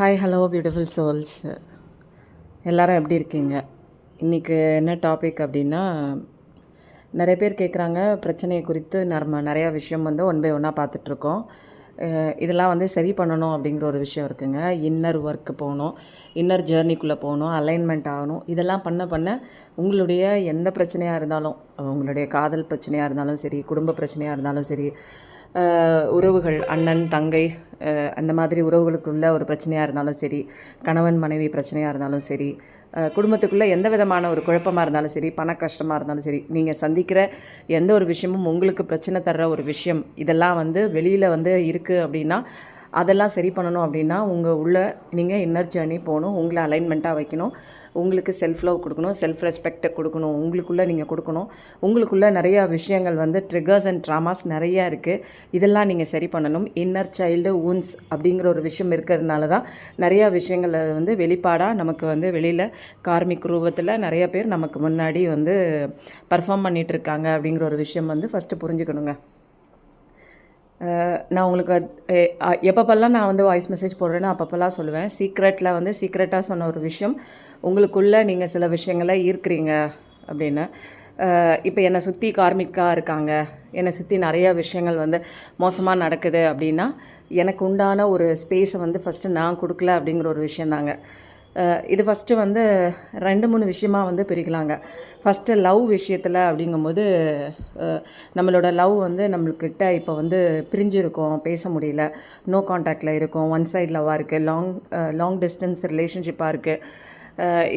Hi hello beautiful souls எல்லோரும் எப்படி இருக்கீங்க? இன்றைக்கி என்ன டாபிக் அப்படின்னா நிறைய பேர் கேட்குறாங்க பிரச்சனையை குறித்து நம்ம நிறையா விஷயம் வந்து ஒன் பை ஒன்னாக பார்த்துட்ருக்கோம் இதெல்லாம் வந்து சரி பண்ணணும் அப்படிங்கிற ஒரு விஷயம் இருக்குங்க. இன்னர் ஒர்க்கு போகணும். இன்னர் ஜேர்னிக்குள்ளே போகணும். அலைன்மெண்ட் ஆகணும். இதெல்லாம் பண்ண பண்ண உங்களுடைய எந்த பிரச்சனையாக இருந்தாலும் உங்களுடைய காதல் பிரச்சனையாக இருந்தாலும் சரி குடும்ப பிரச்சனையாக இருந்தாலும் சரி உறவுகள் அண்ணன் தங்கை அந்த மாதிரி உறவுகளுக்குள்ள ஒரு பிரச்சனையாக இருந்தாலும் சரி கணவன் மனைவி பிரச்சனையாக இருந்தாலும் சரி குடும்பத்துக்குள்ளே எந்த விதமான ஒரு குழப்பமாக இருந்தாலும் சரி பண கஷ்டமாக இருந்தாலும் சரி நீங்கள் சந்திக்கிற எந்த ஒரு விஷயமும் உங்களுக்கு பிரச்சனை தர்ற ஒரு விஷயம் இதெல்லாம் வந்து வெளியில் வந்து இருக்குது அப்படின்னா அதெல்லாம் சரி பண்ணணும் அப்படின்னா உங்கள் உள்ள நீங்கள் இன்னர் ஜேர்னி போகணும் உங்களை அலைன்மெண்ட்டாக வைக்கணும். உங்களுக்கு செல்ஃப் லவ் கொடுக்கணும் செல்ஃப் ரெஸ்பெக்டை கொடுக்கணும் உங்களுக்குள்ளே நீங்கள் கொடுக்கணும். உங்களுக்குள்ளே நிறையா விஷயங்கள் வந்து ட்ரிகர்ஸ் அண்ட் ட்ராமாஸ் நிறையா இருக்குது இதெல்லாம் நீங்கள் சரி பண்ணணும். இன்னர் சைல்டு ஊன்ஸ் அப்படிங்கிற ஒரு விஷயம் இருக்கிறதுனால தான் நிறையா விஷயங்கள் வந்து வெளிப்பாடாக நமக்கு வந்து வெளியில் கார்மிக் ரூபத்தில் நிறைய பேர் நமக்கு முன்னாடி வந்து பர்ஃபார்ம் பண்ணிகிட்டு இருக்காங்க அப்படிங்கிற ஒரு விஷயம் வந்து ஃபஸ்ட்டு புரிஞ்சுக்கணுங்க. நான் உங்களுக்கு எப்பப்பெல்லாம் நான் வந்து வாய்ஸ் மெசேஜ் போடுறேன்னு அப்பப்பெல்லாம் சொல்லுவேன். சீக்ரெட்டில் வந்து சீக்ரெட்டாக சொன்ன ஒரு விஷயம். உங்களுக்குள்ளே நீங்கள் சில விஷயங்களை ஈர்க்கிறீங்க அப்படின்னு. இப்போ என்னை சுற்றி கார்மிக்காக இருக்காங்க. என்னை சுற்றி நிறைய விஷயங்கள் வந்து மோசமாக நடக்குது அப்படின்னா எனக்கு உண்டான ஒரு ஸ்பேஸை வந்து ஃபஸ்ட்டு நான் கொடுக்கல அப்படிங்கிற ஒரு விஷயந்தாங்க. இது ஃபஸ்ட்டு வந்து ரெண்டு மூணு விஷயமா வந்து பிரிக்கலாங்க. ஃபஸ்ட்டு லவ் விஷயத்தில் அப்படிங்கும்போது நம்மளோட லவ் வந்து நம்மள்கிட்ட இப்போ வந்து பிரிஞ்சிருக்கோம் பேச முடியல. நோ காண்டாக்டில் இருக்கும் ஒன் சைட் லவ்வாக இருக்குது லாங் லாங் டிஸ்டன்ஸ் ரிலேஷன்ஷிப்பாக இருக்குது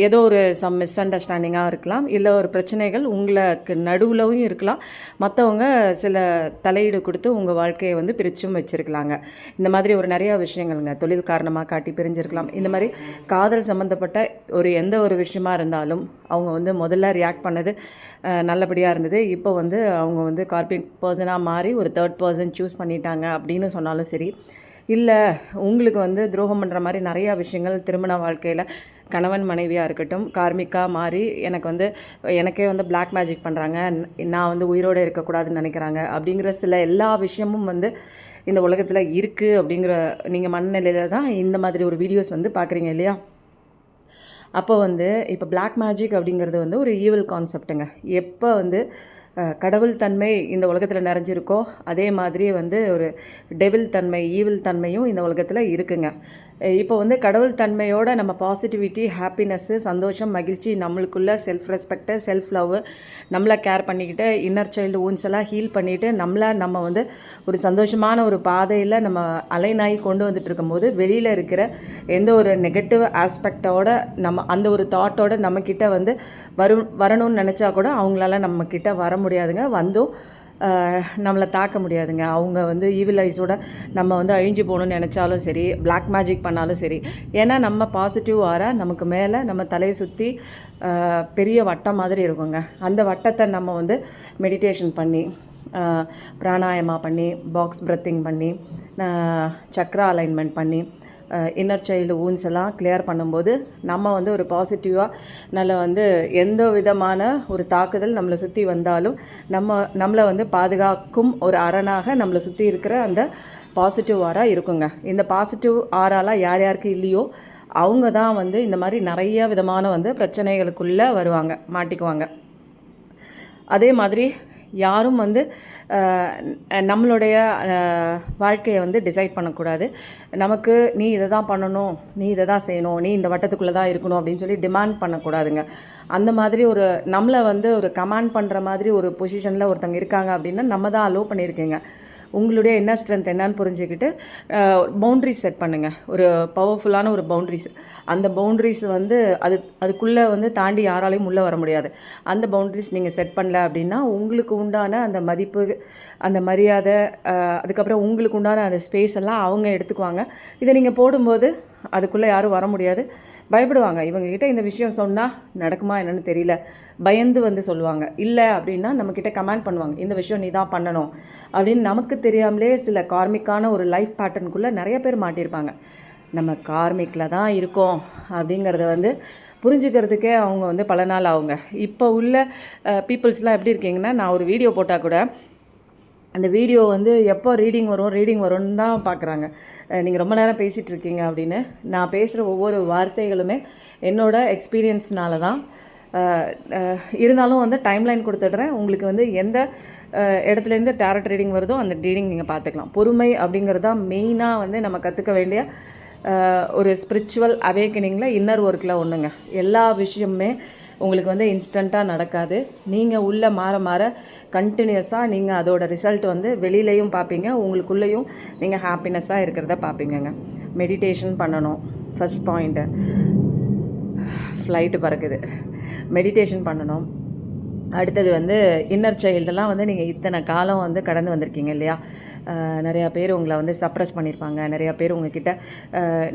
ஏதோ ஒரு சம் மிஸ் அண்டர்ஸ்டாண்டிங்காக இருக்கலாம் இல்லை ஒரு பிரச்சனைகள் உங்களுக்கு நடுவுலவும் இருக்கலாம். மற்றவங்க சில தலையீடு கொடுத்து உங்கள் வாழ்க்கையை வந்து பிரிச்சும் வச்சுருக்கலாங்க. இந்த மாதிரி ஒரு நிறையா விஷயங்கள்ங்க. தொழில் காரணமாக காட்டி பிரிஞ்சிருக்கலாம். இந்த மாதிரி காதல் சம்மந்தப்பட்ட ஒரு எந்த ஒரு விஷயமா இருந்தாலும் அவங்க வந்து முதல்ல ரியாக்ட் பண்ணது நல்லபடியாக இருந்தது. இப்போ வந்து அவங்க வந்து கார்பிக் பர்சனாக மாறி ஒரு தேர்ட் பர்சன் சூஸ் பண்ணிட்டாங்க அப்படின்னு சொன்னாலும் சரி இல்லை உங்களுக்கு வந்து துரோகம் பண்ணுற மாதிரி நிறையா விஷயங்கள் திருமண வாழ்க்கையில் கணவன் மனைவியாக இருக்கட்டும் கார்மிக்காக மாறி எனக்கு வந்து எனக்கே வந்து பிளாக் மேஜிக் பண்ணுறாங்க நான் வந்து உயிரோடு இருக்கக்கூடாதுன்னு நினைக்கிறாங்க. அப்படிங்கிற சில எல்லா விஷயமும் வந்து இந்த உலகத்தில் இருக்குது அப்படிங்கிற நீங்கள் மனநிலையில் தான் இந்த மாதிரி ஒரு வீடியோஸ் வந்து பார்க்குறீங்க இல்லையா? அப்போ வந்து இப்போ பிளாக் மேஜிக் அப்படிங்கிறது வந்து ஒரு ஈவல் கான்செப்ட்டுங்க எப்போ வந்து கடவுள் தன்மை இந்த உலகத்தில் நிறைஞ்சிருக்கோ அதே மாதிரி வந்து ஒரு டெவில் தன்மை ஈவில் தன்மையும் இந்த உலகத்தில் இருக்குங்க. இப்போ வந்து கடவுள் தன்மையோட நம்ம பாசிட்டிவிட்டி ஹாப்பினஸ்ஸு சந்தோஷம் மகிழ்ச்சி நம்மளுக்குள்ள செல்ஃப் ரெஸ்பெக்டு செல்ஃப் லவ் நம்மளை கேர் பண்ணிக்கிட்டு இன்னர் சைல்டு ஊன்ஸ் எல்லாம் ஹீல் பண்ணிவிட்டு நம்மளை நம்ம வந்து ஒரு சந்தோஷமான ஒரு பாதையில் நம்ம அலைனாகி கொண்டு வந்துட்டு இருக்கும்போது வெளியில் இருக்கிற எந்த ஒரு நெகட்டிவ் ஆஸ்பெக்டோட நம்ம அந்த ஒரு தாட்டோட நம்மக்கிட்ட வந்து வரும் வரணும்னு நினச்சா கூட அவங்களால நம்மக்கிட்ட வர முடியாதுங்க. வந்தும் நம்மளை தாக்க முடியாதுங்க. அவங்க வந்து ஈவில் ஐஸோட நம்ம வந்து அழிஞ்சு போகணும்னு நினச்சாலும் சரி பிளாக் மேஜிக் பண்ணாலும் சரி. ஏன்னா நம்ம பாசிட்டிவ் ஆரா நமக்கு மேலே நம்ம தலையை சுற்றி பெரிய வட்டம் மாதிரி இருக்குங்க. அந்த வட்டத்தை நம்ம வந்து மெடிடேஷன் பண்ணி பிராணாயமா பண்ணி பாக்ஸ் பிரத்திங் பண்ணி சக்ரா அலைன்மெண்ட் பண்ணி இன்னர் சைல்டு ஊன்ஸ் எல்லாம் கிளியர் பண்ணும்போது நம்ம வந்து ஒரு பாசிட்டிவாக நல்ல வந்து எந்த விதமான ஒரு தாக்குதல் நம்மளை சுற்றி வந்தாலும் நம்ம நம்மளை வந்து பாதுகாக்கும் ஒரு அரணாக நம்மளை சுற்றி இருக்கிற அந்த பாசிட்டிவ் ஆராக இருக்குங்க. இந்த பாசிட்டிவ் ஆராலாம் யார் யாருக்கு இல்லையோ அவங்க தான் வந்து இந்த மாதிரி நிறைய விதமான வந்து பிரச்சனைகளுக்குள்ளே வருவாங்க மாட்டிக்குவாங்க. அதே மாதிரி யாரும் வந்து நம்மளுடைய வாழ்க்கையை வந்து டிசைட் பண்ணக்கூடாது. நமக்கு நீ இதை தான் பண்ணணும் நீ இதை தான் செய்யணும் நீ இந்த வட்டத்துக்குள்ளே தான் இருக்கணும் அப்படின்னு சொல்லி டிமாண்ட் பண்ணக்கூடாதுங்க. அந்த மாதிரி ஒரு நம்மளை வந்து ஒரு கமாண்ட் பண்ணுற மாதிரி ஒரு பொசிஷனில் ஒருத்தங்க இருக்காங்க அப்படின்னா நம்ம தான் அலோவ் பண்ணியிருக்கீங்க. உங்களுடைய என்ன ஸ்ட்ரென்த் என்னன்னு புரிஞ்சுக்கிட்டு பவுண்ட்ரிஸ் செட் பண்ணுங்கள் ஒரு பவர்ஃபுல்லான ஒரு பவுண்ட்ரிஸ் அந்த பவுண்ட்ரிஸ் வந்து அது அதுக்குள்ளே வந்து தாண்டி யாராலையும் உள்ளே வர முடியாது. அந்த பவுண்ட்ரிஸ் நீங்கள் செட் பண்ணல அப்படின்னா உங்களுக்கு உண்டான அந்த மதிப்பு அந்த மரியாதை அதுக்கப்புறம் உங்களுக்கு உண்டான அந்த ஸ்பேஸ் எல்லாம் அவங்க எடுத்துக்குவாங்க. இதை நீங்கள் போடும்போது அதுக்குள்ளே யாரும் வர முடியாது. பயப்படுவாங்க. இவங்கக்கிட்ட இந்த விஷயம் சொன்னால் நடக்குமா என்னென்னு தெரியல. பயந்து வந்து சொல்லுவாங்க. இல்லை அப்படின்னா நம்மக்கிட்ட கமெண்ட் பண்ணுவாங்க. இந்த விஷயம் நீ தான் பண்ணணும். அப்படின்னு நமக்கு தெரியாமலே சில கார்மிக்கான ஒரு லைஃப் பேட்டர்னுக்குள்ளே நிறைய பேர் மாட்டியிருப்பாங்க. நம்ம கார்மிக்கில் தான் இருக்கோம் அப்படிங்கிறத வந்து புரிஞ்சுக்கிறதுக்கே அவங்க வந்து பல நாள் ஆகுங்க. இப்போ உள்ள பீப்புள்ஸ்லாம் எப்படி இருக்கீங்கன்னா நான் ஒரு வீடியோ போட்டால் கூட அந்த வீடியோ வந்து எப்போ ரீடிங் வரும் ரீடிங் வரும்னு தான் பார்க்குறாங்க. நீங்கள் ரொம்ப நேரம் பேசிகிட்டு இருக்கீங்க அப்படின்னு. நான் பேசுகிற ஒவ்வொரு வார்த்தைகளுமே என்னோட எக்ஸ்பீரியன்ஸ்னால தான். இருந்தாலும் வந்து டைம்லைன் கொடுத்துட்றேன். உங்களுக்கு வந்து எந்த இடத்துலேருந்து டேரட் ரீடிங் வருதோ அந்த ரீடிங் நீங்கள் பார்த்துக்கலாம். பொறுமை அப்படிங்கிறது தான் மெயினாக வந்து நம்ம கற்றுக்க வேண்டிய ஒரு ஸ்பிரிச்சுவல் அவேக்கனிங்கில் இன்னர் ஒர்க்கில் ஒன்றுங்க எல்லா விஷயமுமே உங்களுக்கு வந்து இன்ஸ்டண்ட்டாக நடக்காது. நீங்கள் உள்ளே மாற மாற கண்டினியூஸாக நீங்கள் அதோட ரிசல்ட் வந்து வெளியிலையும் பார்ப்பீங்க உங்களுக்குள்ளேயும் நீங்கள் ஹாப்பினஸ்ஸாக இருக்கிறத பார்ப்பீங்கங்க மெடிடேஷன் பண்ணணும். ஃபஸ்ட் பாயிண்ட்டு ஃப்ளைட்டு பறக்குது. மெடிடேஷன் பண்ணணும். அடுத்தது வந்து இன்னர் சைல்டெல்லாம் வந்து நீங்கள் இத்தனை காலம் வந்து கடந்து வந்திருக்கீங்க இல்லையா? நிறையா பேர் உங்களை வந்து சப்ரஸ் பண்ணியிருப்பாங்க. நிறையா பேர் உங்ககிட்ட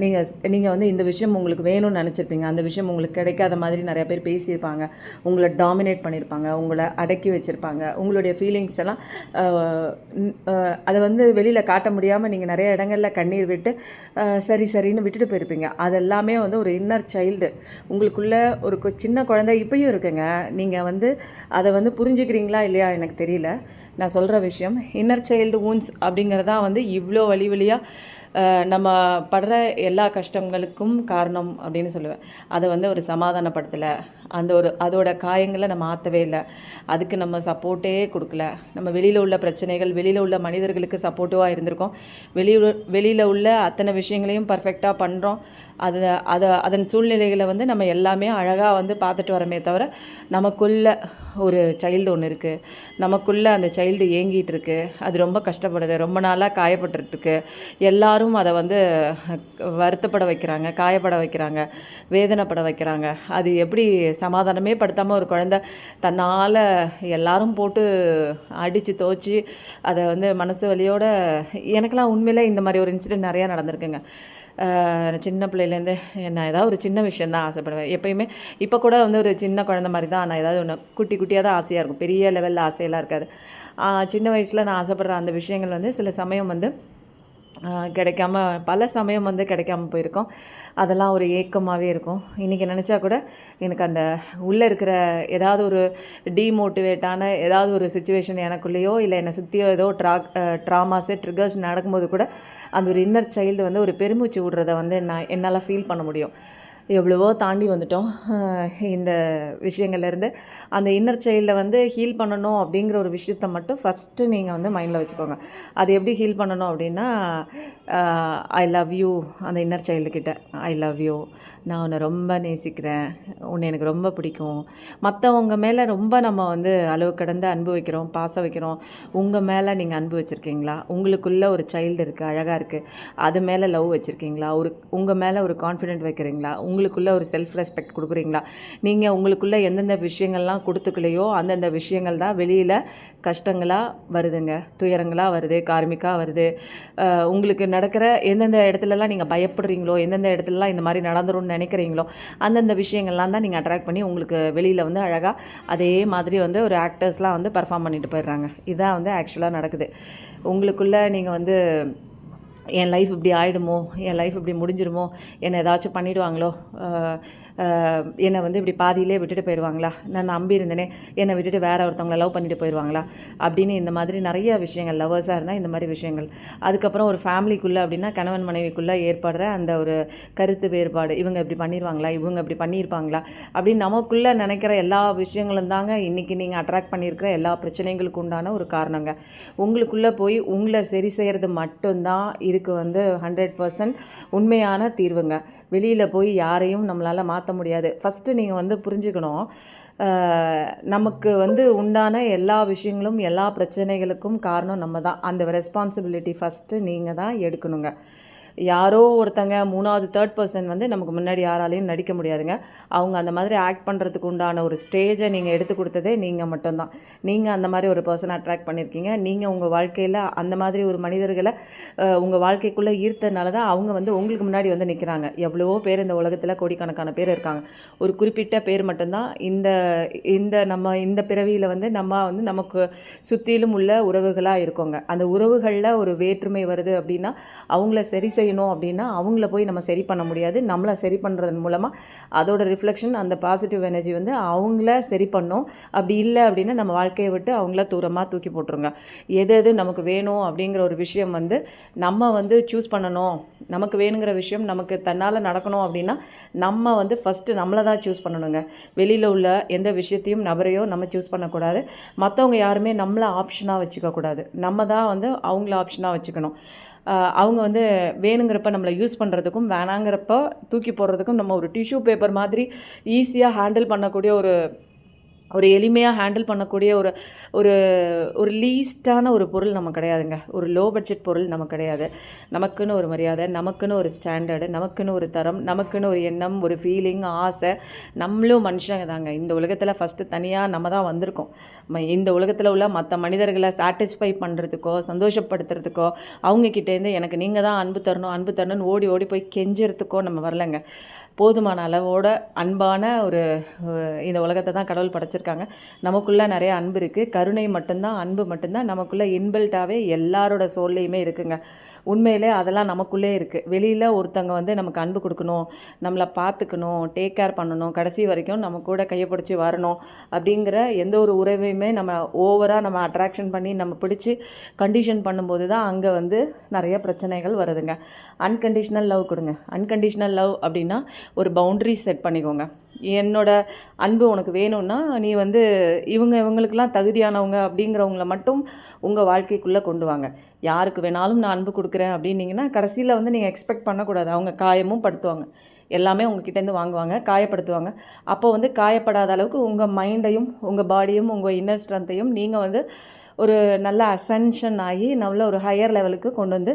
நீங்கள் நீங்கள் வந்து இந்த விஷயம் உங்களுக்கு வேணும்னு நினச்சிருப்பீங்க. அந்த விஷயம் உங்களுக்கு கிடைக்காத மாதிரி நிறையா பேர் பேசியிருப்பாங்க. உங்களை டாமினேட் பண்ணியிருப்பாங்க. உங்களை அடக்கி வச்சுருப்பாங்க. உங்களுடைய ஃபீலிங்ஸ் எல்லாம் அதை வந்து வெளியில் காட்ட முடியாமல் நீங்கள் நிறைய இடங்களில் கண்ணீர் விட்டு சரி சரின்னு விட்டுட்டு போயிருப்பீங்க. அதெல்லாமே வந்து ஒரு இன்னர் சைல்டு உங்களுக்குள்ள ஒரு சின்ன குழந்தை இப்பயும் இருக்குங்க. நீங்கள் வந்து அதை வந்து புரிஞ்சுக்கிறீங்களா இல்லையா எனக்கு தெரியல. நான் சொல்கிற விஷயம் இன்னர் சைல்டு ஊன்ஸ் அப்படிங்கிறதா வந்து இவ்வளோ வழி வழியாக நம்ம படுற எல்லா கஷ்டங்களுக்கும் காரணம் அப்படின்னு சொல்லுவேன். அதை வந்து ஒரு சமாதானப்படுத்தலை. அந்த ஒரு அதோட காயங்களை நம்ம ஆற்றவே இல்லை. அதுக்கு நம்ம சப்போர்ட்டே கொடுக்கல. நம்ம வெளியில் உள்ள பிரச்சனைகள் வெளியில் உள்ள மனிதர்களுக்கு சப்போர்ட்டிவாக இருந்திருக்கோம். வெளியில் வெளியில் உள்ள அத்தனை விஷயங்களையும் பர்ஃபெக்டாக பண்ணுறோம் அது அதை அதன் சூழ்நிலைகளை வந்து நம்ம எல்லாமே அழகாக வந்து பார்த்துட்டு வரமே தவிர நமக்குள்ள ஒரு சைல்டு ஒன்று இருக்குது நமக்குள்ளே அந்த சைல்டு ஏங்கிட்டு இருக்கு. அது ரொம்ப கஷ்டப்படுது. ரொம்ப நாளாக காயப்பட்டுருக்கு எல்லாரும் அதை வந்து வருத்தப்பட வைக்கிறாங்க காயப்பட வைக்கிறாங்க வேதனைப்பட வைக்கிறாங்க. அது எப்படி சமாதானமே படுத்தாமல் ஒரு குழந்தை தன்னால் எல்லாரும் போட்டு அடித்து துவச்சி அதை வந்து மனசு வழியோடு எனக்கெல்லாம் உண்மையிலே இந்த மாதிரி ஒரு இன்சிடென்ட் நிறையா நடந்திருக்குங்க. சின்ன பிள்ளையிலேருந்து நான் ஏதாவது ஒரு சின்ன விஷயம் தான் ஆசைப்படுவேன். எப்பயுமே இப்போ கூட வந்து ஒரு சின்ன குழந்த மாதிரி தான் நான் ஏதாவது ஒன்று குட்டி குட்டியாக தான் ஆசையாக இருக்கும். பெரிய லெவலில் ஆசையெல்லாம் இருக்காது. சின்ன வயசில் நான் ஆசைப்படுற அந்த விஷயங்கள் வந்து சில சமயம் வந்து கிடைக்காம பல சமயம் வந்து கிடைக்காம போயிருக்கோம். அதெல்லாம் ஒரு ஏக்கமாகவே இருக்கும். இன்றைக்கி நினச்சா கூட எனக்கு அந்த உள்ளே இருக்கிற ஏதாவது ஒரு டீமோட்டிவேட்டான ஏதாவது ஒரு சுச்சுவேஷன் எனக்குள்ளேயோ இல்லை என்னை சுற்றியோ ஏதோ ட்ரா ட்ராமாஸு ட்ரிகர்ஸ் நடக்கும்போது கூட அந்த ஒரு இன்னர் சைல்டு வந்து ஒரு பெருமூச்சு விடுறத வந்து நான் என்னால் ஃபீல் பண்ண முடியும். எவ்வளவோ தாண்டி வந்துட்டோம். இந்த விஷயங்கள்லேருந்து. அந்த இன்னர் சைல்டில் வந்து ஹீல் பண்ணணும் அப்படிங்கிற ஒரு விஷயத்த மட்டும் ஃபஸ்ட்டு நீங்கள் வந்து மைண்டில் வச்சுக்கோங்க. அது எப்படி ஹீல் பண்ணணும் அப்படின்னா ஐ லவ் யூ அந்த இன்னர் சைல்டுக்கிட்ட ஐ லவ் யூ நான் உன்னை ரொம்ப நேசிக்கிறேன். உன்னை எனக்கு ரொம்ப பிடிக்கும். மற்றவங்க மேலே ரொம்ப நம்ம வந்து அளவு கடந்து அன்பு வைக்கிறோம் பாசம் வைக்கிறோம். உங்கள் மேலே நீங்கள் அன்பு வச்சுருக்கீங்களா? உங்களுக்குள்ளே ஒரு சைல்டு இருக்குது அழகாக இருக்குது அது மேலே லவ் வச்சுருக்கீங்களா? ஒரு உங்கள் மேலே ஒரு கான்ஃபிடென்ட் வைக்கிறீங்களா? உங்களுக்குள்ளே ஒரு செல்ஃப் ரெஸ்பெக்ட் கொடுக்குறீங்களா? நீங்கள் உங்களுக்குள்ளே எந்தெந்த விஷயங்கள்லாம் கொடுத்துக்கலையோ அந்தந்த விஷயங்கள் தான் வெளியில் கஷ்டங்களாக வருதுங்க. துயரங்களாக வருது கார்மிக்காக வருது. உங்களுக்கு நடக்கிற எந்தெந்த இடத்துலலாம் நீங்கள் பயப்படுறீங்களோ எந்தெந்த இடத்துலலாம் இந்த மாதிரி நடந்துரும்னு நினைக்கிறீங்களோ அந்தந்த விஷயங்கள்லாம் தான் நீங்கள் அட்ராக்ட் பண்ணி உங்களுக்கு வெளியில் வந்து அழகாக அதே மாதிரி வந்து ஒரு ஆக்டர்ஸ்லாம் வந்து பர்ஃபார்ம் பண்ணிட்டு போயிடுறாங்க. இதுதான் வந்து ஆக்சுவலாக நடக்குது. உங்களுக்குள்ளே நீங்கள் வந்து என் லைஃப் இப்படி ஆகிடுமோ என் லைஃப் இப்படி முடிஞ்சிருமோ? என்னை ஏதாச்சும் பண்ணிவிடுவாங்களோ என்னை வந்து இப்படி பாதியிலே விட்டுட்டு போயிடுவாங்களா? நான் நம்பி இருந்தேனே என்னை விட்டுட்டு வேற ஒருத்தவங்கள லவ் பண்ணிட்டு போயிடுவாங்களா? அப்படின்னு இந்த மாதிரி நிறைய விஷயங்கள் லவ்வர்ஸாக இருந்தால் இந்த மாதிரி விஷயங்கள். அதுக்கப்புறம் ஒரு ஃபேமிலிக்குள்ளே அப்படின்னா கணவன் மனைவிக்குள்ளே ஏற்படுற அந்த ஒரு கருத்து வேறுபாடு. இவங்க இப்படி பண்ணிடுவாங்களா இவங்க இப்படி பண்ணியிருப்பாங்களா? அப்படின்னு நமக்குள்ளே நினைக்கிற எல்லா விஷயங்களும் தாங்க இன்றைக்கி நீங்கள் அட்ராக்ட் பண்ணியிருக்கிற எல்லா பிரச்சனைகளுக்கு உண்டான ஒரு காரணங்க. உங்களுக்குள்ளே போய் உங்களை சரி செய்கிறது மட்டும்தான் இது இதுக்கு வந்து ஹண்ட்ரட் பர்சன்ட் உண்மையான தீர்வுங்க. வெளியில் போய் யாரையும் நம்மளால் மாற்ற முடியாது. ஃபஸ்ட்டு நீங்கள் வந்து புரிஞ்சுக்கணும். நமக்கு வந்து உண்டான எல்லா விஷயங்களும் எல்லா பிரச்சனைகளுக்கும் காரணம் நம்ம தான் அந்த ரெஸ்பான்சிபிலிட்டி ஃபஸ்ட்டு நீங்கள் தான் எடுக்கணுங்க. யாரோ ஒருத்தங்க மூணாவது தேர்ட் பர்சன் வந்து நமக்கு முன்னாடி யாராலையும் நடிக்க முடியாதுங்க. அவங்க அந்த மாதிரி ஆக்ட் பண்ணுறதுக்கு உண்டான ஒரு ஸ்டேஜை நீங்கள் எடுத்து கொடுத்ததே நீங்கள் மட்டும்தான். நீங்கள் அந்த மாதிரி ஒரு பர்சனை அட்ராக்ட் பண்ணியிருக்கீங்க. நீங்கள் உங்கள் வாழ்க்கையில் அந்த மாதிரி ஒரு மனிதர்களை உங்கள் வாழ்க்கைக்குள்ளே ஈர்த்தனால தான் அவங்க வந்து உங்களுக்கு முன்னாடி வந்து நிற்கிறாங்க எவ்வளவோ பேர் இந்த உலகத்தில் கோடிக்கணக்கான பேர் இருக்காங்க. ஒரு குறிப்பிட்ட பேர் மட்டும்தான் இந்த இந்த நம்ம இந்த பிறவியில் வந்து நம்ம வந்து நமக்கு சுற்றிலும் உள்ள உறவுகளாக இருக்கோங்க. அந்த உறவுகளில் ஒரு வேற்றுமை வருது அப்படின்னா அவங்கள சரி செய்ய செய்யணும் அப்படின்னா அவங்கள போய் நம்ம சரி பண்ண முடியாது. நம்மளை சரி பண்ணுறதன் மூலமாக அதோட ரிஃப்ளெக்ஷன் அந்த பாசிட்டிவ் எனர்ஜி வந்து அவங்கள சரி பண்ணும். அப்படி இல்லை அப்படின்னா நம்ம வாழ்க்கையை விட்டு அவங்கள தூரமாக தூக்கி போட்டுருங்க. எது எது நமக்கு வேணும் அப்படிங்கிற ஒரு விஷயம் வந்து நம்ம வந்து சூஸ் பண்ணணும். நமக்கு வேணுங்கிற விஷயம் நமக்கு தன்னால் நடக்கணும் அப்படின்னா நம்ம வந்து ஃபஸ்ட்டு நம்மளை தான் சூஸ் பண்ணணுங்க. வெளியில் உள்ள எந்த விஷயத்தையும் நபரையோ நம்ம சூஸ் பண்ணக்கூடாது. மற்றவங்க யாருமே நம்மளை ஆப்ஷனாக வச்சுக்கக்கூடாது. நம்ம தான் வந்து அவங்கள ஆப்ஷனாக வச்சுக்கணும். அவங்க வந்து வேணுங்கிறப்ப நம்மளை யூஸ் பண்ணுறதுக்கும் வேணாங்கிறப்ப தூக்கி போடுறதுக்கும் நம்ம ஒரு டிஷ்யூ பேப்பர் மாதிரி ஈஸியாக ஹேண்டில் பண்ணக்கூடிய ஒரு ஒரு எளிமையாக ஹேண்டில் பண்ணக்கூடிய ஒரு ஒரு ஒரு லீஸ்டான ஒரு பொருள் நம்ம கிடையாதுங்க. ஒரு லோ பட்ஜெட் பொருள் நமக்கு கிடையாது. நமக்குன்னு ஒரு மரியாதை நமக்குன்னு ஒரு ஸ்டாண்டர்டு நமக்குன்னு ஒரு தரம் நமக்குன்னு ஒரு எண்ணம் ஒரு ஃபீலிங் ஆசை. நம்மளும் மனுஷங்க தாங்க. இந்த உலகத்தில் ஃபஸ்ட்டு தனியாக நம்ம தான் வந்திருக்கோம். ம- இந்த உலகத்தில் உள்ள மற்ற மனிதர்களை சாட்டிஸ்ஃபை பண்ணுறதுக்கோ சந்தோஷப்படுத்துறதுக்கோ அவங்கக்கிட்டேருந்து எனக்கு நீங்கள் தான் அன்பு தரணும் அன்பு தரணும்னு ஓடி ஓடி போய் கெஞ்சுறதுக்கோ நம்ம வரலைங்க. போதுமான அளவோட அன்பான ஒரு இந்த உலகத்தை தான் கடவுள் படைச்சிருக்காங்க. நமக்குள்ளே நிறைய அன்பு இருக்குது கருணை மட்டும்தான் அன்பு மட்டும்தான். நமக்குள்ளே இன்பில்ட்டாகவே எல்லாரோட சோல்லையுமே இருக்குங்க. உண்மையிலே அதெல்லாம் நமக்குள்ளே இருக்குது வெளியில் ஒருத்தங்க வந்து நமக்கு அன்பு கொடுக்கணும் நம்மளை பார்த்துக்கணும் டேக் கேர் பண்ணணும் கடைசி வரைக்கும் நம்ம கூட கையை பிடிச்சி வரணும் அப்படிங்கிற எந்த ஒரு உறவையுமே நம்ம ஓவராக நம்ம அட்ராக்ஷன் பண்ணி நம்ம பிடிச்சி கண்டிஷன் பண்ணும்போது தான் அங்கே வந்து நிறைய பிரச்சனைகள் வருதுங்க. அன்கண்டிஷ்னல் லவ் கொடுங்க. அன்கண்டிஷ்னல் லவ் அப்படின்னா ஒரு பவுண்ட்ரி செட் பண்ணிக்கோங்க. என்னோட அன்பு உனக்கு வேணும்னா நீ வந்து இவங்க இவங்களுக்கெல்லாம் தகுதியானவங்க அப்படிங்கிறவங்கள மட்டும் உங்கள் வாழ்க்கைக்குள்ளே கொண்டு வாங்க. யாருக்கு வேணாலும் நான் அன்பு கொடுக்குறேன் அப்படின்னீங்கன்னா கடைசியில் வந்து நீங்கள் எக்ஸ்பெக்ட் பண்ணக்கூடாது. அவங்க காயமும் படுத்துவாங்க. எல்லாமே உங்ககிட்டேருந்து வாங்குவாங்க காயப்படுத்துவாங்க. அப்போ வந்து காயப்படாத அளவுக்கு உங்கள் மைண்டையும் உங்கள் பாடியும் உங்கள் இன்னர் ஸ்ட்ரென்த்தையும் நீங்கள் வந்து ஒரு நல்ல அசென்ஷன் ஆகி நல்ல ஒரு ஹையர் லெவலுக்கு கொண்டு வந்து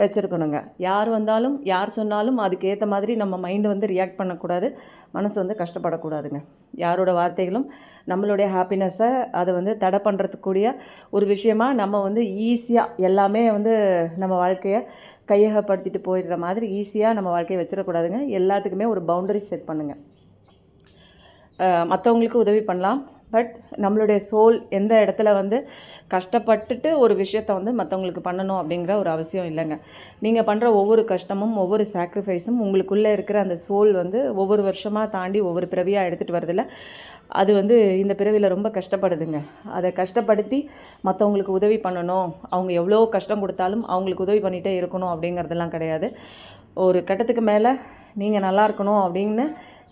வச்சுருக்கணுங்க. யார் வந்தாலும் யார் சொன்னாலும் அதுக்கேற்ற மாதிரி நம்ம மைண்டு வந்து ரியாக்ட் பண்ணக்கூடாது. மனசு வந்து கஷ்டப்படக்கூடாதுங்க. யாரோட வார்த்தைகளும் நம்மளுடைய ஹாப்பினஸ்ஸை அதை வந்து தடை பண்ணுறதுக்கூடிய ஒரு விஷயமா நம்ம வந்து ஈஸியாக எல்லாமே வந்து நம்ம வாழ்க்கையை கையகப்படுத்திட்டு போயிடுற மாதிரி ஈஸியாக நம்ம வாழ்க்கையை வச்சிடக்கூடாதுங்க. எல்லாத்துக்குமே ஒரு பவுண்டரி செட் பண்ணுங்கள் மற்றவங்களுக்கு உதவி பண்ணலாம். பட் நம்மளுடைய சோல் எந்த இடத்துல வந்து கஷ்டப்பட்டுட்டு ஒரு விஷயத்த வந்து மற்றவங்களுக்கு பண்ணணும் அப்படிங்கிற ஒரு அவசியம் இல்லைங்க. நீங்கள் பண்ணுற ஒவ்வொரு கஷ்டமும் ஒவ்வொரு சாக்ரிஃபைஸும் உங்களுக்குள்ளே இருக்கிற அந்த சோல் வந்து ஒவ்வொரு வருஷமாக தாண்டி ஒவ்வொரு பிறவியாக எடுத்துகிட்டு வரதில்ல அது வந்து இந்த பிறவியில் ரொம்ப கஷ்டப்படுதுங்க. அதை கஷ்டப்படுத்தி மற்றவங்களுக்கு உதவி பண்ணணும். அவங்க எவ்வளோ கஷ்டம் கொடுத்தாலும் அவங்களுக்கு உதவி பண்ணிகிட்டே இருக்கணும் அப்படிங்கிறதெல்லாம் கிடையாது. ஒரு கட்டத்துக்கு மேலே நீங்கள் நல்லா இருக்கணும் அப்படின்னு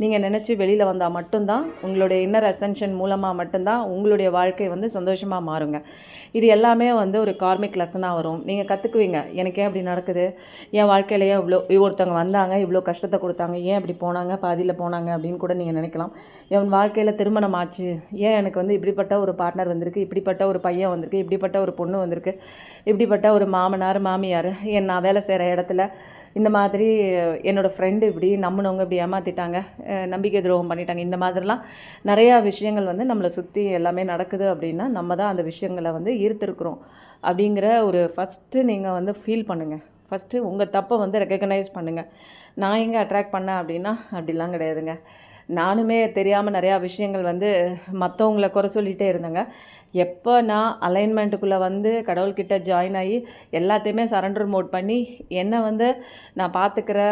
நீங்கள் நினச்சி வெளியில் வந்தால் மட்டும்தான் உங்களுடைய இன்னர் அசென்ஷன் மூலமாக மட்டும்தான் உங்களுடைய வாழ்க்கை வந்து சந்தோஷமாக மாறுங்க. இது எல்லாமே வந்து ஒரு கார்மிக் லெசனாக வரும். நீங்கள் கற்றுக்குவீங்க எனக்கு ஏன் இப்படி நடக்குது? என் வாழ்க்கையிலேயே இவ்வளோ ஒருத்தவங்க வந்தாங்க இவ்வளோ கஷ்டத்தை கொடுத்தாங்க. ஏன் இப்படி போனாங்க? பாதியில் போனாங்க அப்படின்னு கூட நீங்கள் நினைக்கலாம். என் வாழ்க்கையில் திருமணம் ஆச்சு. ஏன் எனக்கு வந்து இப்படிப்பட்ட ஒரு பார்ட்னர் வந்திருக்கு? இப்படிப்பட்ட ஒரு பையன் வந்திருக்கு? இப்படிப்பட்ட ஒரு பொண்ணு வந்திருக்கு? இப்படிப்பட்ட ஒரு மாமனார் மாமியார் என் நான் வேலை செய்கிற இடத்துல இந்த மாதிரி என்னோடய ஃப்ரெண்டு இப்படி நம்மனவங்க இப்படி ஏமாற்றிட்டாங்க நம்பிக்கை துரோகம் பண்ணிட்டாங்க. இந்த மாதிரிலாம் நிறையா விஷயங்கள் வந்து நம்மளை சுற்றி எல்லாமே நடக்குது அப்படின்னா நம்ம தான் அந்த விஷயங்களை வந்து ஈர்த்திருக்கிறோம். அப்படிங்கிற ஒரு ஃபஸ்ட்டு நீங்கள் வந்து ஃபீல் பண்ணுங்கள் ஃபஸ்ட்டு உங்கள் தப்பை வந்து ரெக்கக்னைஸ் பண்ணுங்கள் நான் எங்கே அட்ராக்ட் பண்ணேன் அப்படின்னா அப்படிலாம் கிடையாதுங்க. நானுமே தெரியாமல் நிறையா விஷயங்கள் வந்து மற்றவங்கள குறை சொல்லிகிட்டே இருந்தேங்க. எப்போ நான் அலைன்மெண்ட்டுக்குள்ளே வந்து கடவுள்கிட்ட ஜாயின் ஆகி எல்லாத்தையுமே சரண்டர் மோட் பண்ணி என்னை வந்து நான் பார்த்துக்கிறேன்